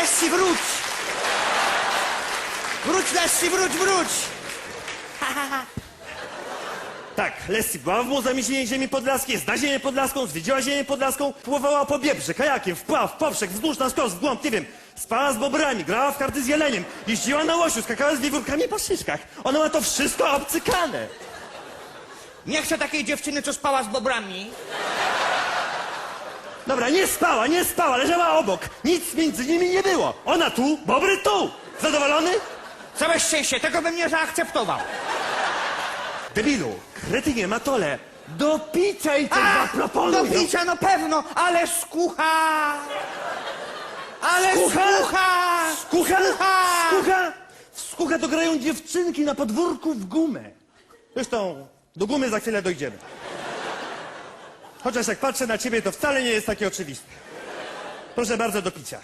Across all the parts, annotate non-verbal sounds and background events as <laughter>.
Lessi, wróć! Wróć, Lessi, wróć, wróć! <laughs> Tak, Leslie była w muzeum ziemi, ziemi podlaskiej, zna ziemię podlaską, zwiedziła ziemię podlaską, pływała po biebrze, kajakiem, wpław, w poprzek, wzdłuż, na skos, w głąb, nie wiem. Spała z bobrami, grała w karty z jeleniem, jeździła na łosiu, skakała z wiewiórkami po szyszkach. Ona ma to wszystko obcykane. Nie chcę takiej dziewczyny, co spała z bobrami. Dobra, nie spała, nie spała, leżała obok. Nic między nimi nie było. Ona tu, bobry tu. Zadowolony? Całe szczęście, tego bym nie zaakceptował. Debilu, kretynie, matole. Do picia i coś wam proponują. do picia, no pewno, ale skucha! Ale Skucha? skucha! Skucha? Skucha! Skucha? W skucha to grają dziewczynki na podwórku w gumę. Zresztą do gumy za chwilę dojdziemy. Chociaż jak patrzę na ciebie, to wcale nie jest takie oczywiste. Proszę bardzo do picia.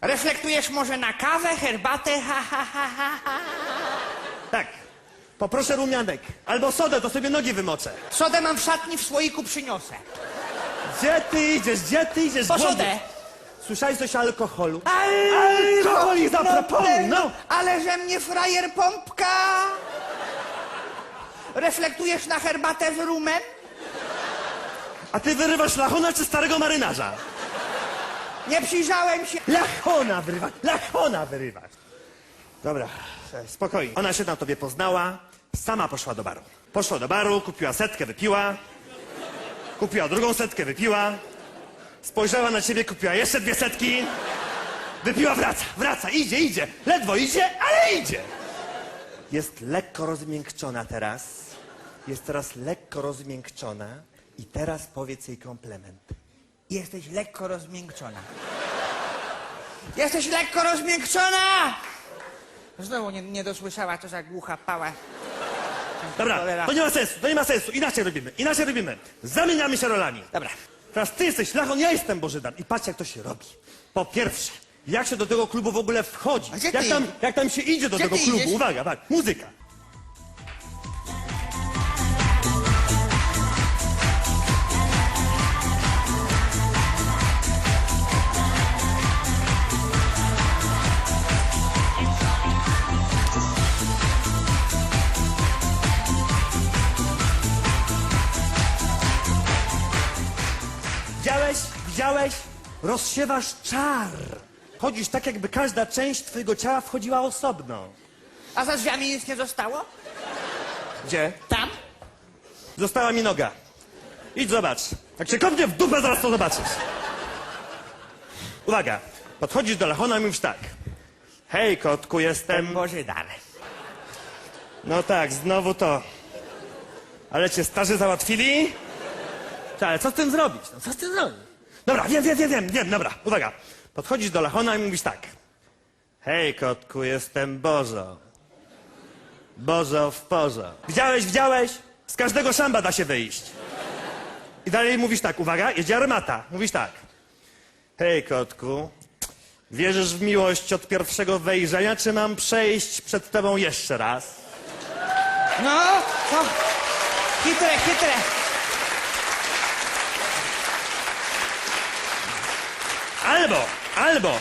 Reflektujesz może na kawę, herbatę, ha, ha, ha, ha, ha. Tak. Poproszę rumianek. Albo sodę, to sobie nogi wymoczę. Sodę mam w szatni, w słoiku przyniosę. Gdzie ty idziesz? Gdzie ty idziesz? Po sodę. Słyszałeś coś o alkoholu? Alkohol zaproponuj, no. Ale że mnie frajer pompka! Reflektujesz na herbatę z rumem? A ty wyrywasz lachona czy starego marynarza? Nie przyjrzałem się. Lachona wyrywać, lachona wyrywać. Dobra, spokojnie. Ona się na tobie poznała, sama poszła do baru. Poszła do baru, kupiła setkę, wypiła. Kupiła drugą setkę, wypiła. Spojrzała na ciebie, kupiła jeszcze dwie setki. Wypiła, wraca, wraca, idzie, idzie. Ledwo idzie, ale idzie. Jest lekko rozmiękczona teraz. Jest teraz lekko rozmiękczona. I teraz powiedz jej komplement. Jesteś lekko rozmiękczona. Jesteś lekko rozmiękczona! Znowu nie, nie dosłyszała, to za głucha pała. Dobra, to nie ma sensu, to nie ma sensu. Inaczej robimy, inaczej robimy. Zamieniamy się rolami. Dobra. Teraz ty jesteś Lachon, ja jestem Bożydan. I patrz, jak to się robi. Po pierwsze, jak się do tego klubu w ogóle wchodzi. A gdzie Jak ty tam, jak tam się idzie do Gdzie tego ty klubu. idziesz? Uwaga, tak, muzyka. Widziałeś? Rozsiewasz czar. Chodzisz tak, jakby każda część twojego ciała wchodziła osobno. A za drzwiami nic nie zostało? Gdzie? Tam? Została mi noga. Idź zobacz. Jak się kopnie w dupę, zaraz to zobaczysz. Uwaga. Podchodzisz do Lachona i mówisz tak. Hej, kotku, jestem... Bożydar. No tak, znowu to. Ale cię starzy załatwili? Tak, ale co z tym zrobić? No, co z tym zrobić? Dobra, wiem, wiem, wiem, wiem, wiem, dobra, uwaga. Podchodzisz do Lachona i mówisz tak. Hej, kotku, jestem Bożo. Bożo w porzo. Widziałeś, widziałeś? Z każdego szamba da się wyjść. I dalej mówisz tak, uwaga, jedzie armata. Mówisz tak. Hej, kotku, wierzysz w miłość od pierwszego wejrzenia, czy mam przejść przed tobą jeszcze raz? No, to... Chytre, chytre. Albo, albo,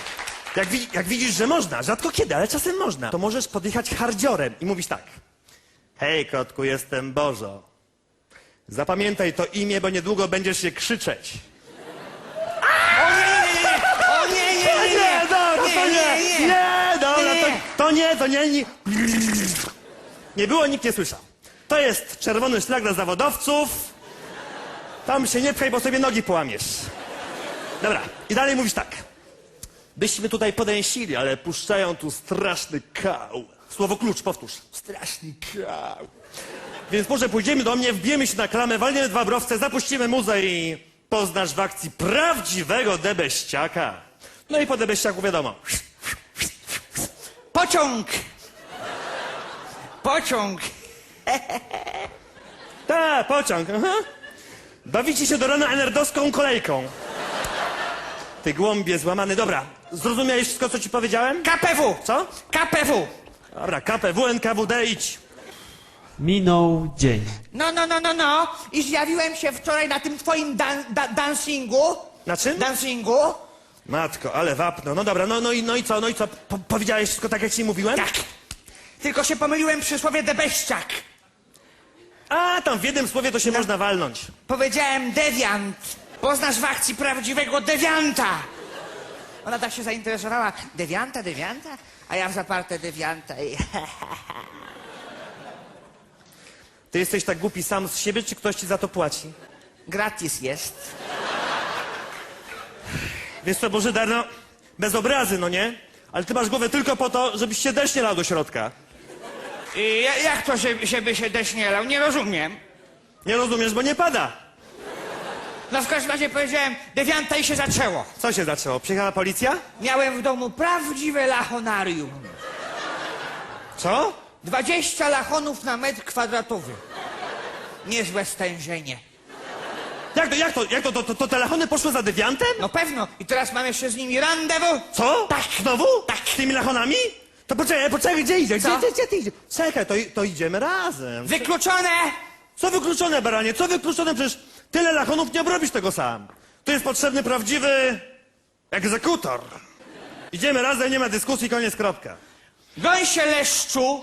jak, jak widzisz, że można, rzadko kiedy, ale czasem można, to możesz podjechać hardziorem i mówisz tak. Hej, kotku, jestem Bożo. Zapamiętaj to imię, bo niedługo będziesz je krzyczeć. O nie, nie, nie, o nie, nie, nie, nie. dobra, to nie, nie, nie. dobra, Nie, to, nie. to nie, to nie, nie. Nie było, nikt nie słyszał. To jest czerwony szlak dla zawodowców. Tam się nie pchaj, bo sobie nogi połamiesz. Dobra, i dalej mówisz tak. Byśmy tutaj podęsili, ale puszczają tu straszny kał. Słowo klucz, powtórz. Straszny kał. Więc może pójdziemy do mnie, wbijemy się na klamę, walniemy dwa browce, zapuścimy muzę i poznasz w akcji prawdziwego debeściaka. No i po debeściaku wiadomo. Pociąg! Pociąg! Ta, pociąg, aha. Bawicie się do rana enerdowską kolejką. Ty głąbie złamany, dobra. Zrozumiałeś wszystko, co ci powiedziałem? KPW! Co? KPW! Dobra, KPW, NKWD, idź. Minął dzień. No, no, no, no, no. I zjawiłem się wczoraj na tym twoim dan da dancingu. Na czym? Dancingu. Matko, ale wapno. No dobra, no, no, i, no i co, no i co? Po, powiedziałeś wszystko tak, jak ci mówiłem? Tak. Tylko się pomyliłem przy słowie debeściak. A, tam w jednym słowie to się można walnąć. Powiedziałem dewiant. Poznasz w akcji prawdziwego dewianta. Ona tak się zainteresowała. Dewianta, dewianta? A ja w zaparte dewianta i... <laughs> Ty jesteś tak głupi sam z siebie, czy ktoś ci za to płaci? Gratis jest. Wiesz co, Bożydar, no, bez obrazy, no nie? Ale ty masz głowę tylko po to, żebyś się deszcz nie lał do środka. I ja- jak to się, się by się deszcz nie lał? Nie rozumiem. Nie rozumiesz, bo nie pada. No w każdym razie powiedziałem dewianta i się zaczęło. Co się zaczęło? Przyjechała policja? Miałem w domu prawdziwe lachonarium. Co? 20 lachonów na metr kwadratowy. Niezłe stężenie. Jak to, jak to, jak to, to, to, to telefony poszły za dewiantem? No pewno. I teraz mam jeszcze z nimi randewu. Co? Tak. Znowu? Tak. Z tymi lachonami? To poczekaj, poczekaj, gdzie idzie? Gdzie, Co? gdzie, gdzie ty idziesz? Czekaj, to, i- to idziemy razem. Wykluczone! Co wykluczone, baranie? Co wykluczone? Przecież tyle lachonów nie obrobisz tego sam. Tu jest potrzebny prawdziwy egzekutor. Idziemy razem, nie ma dyskusji, koniec, kropka. Się leszczu,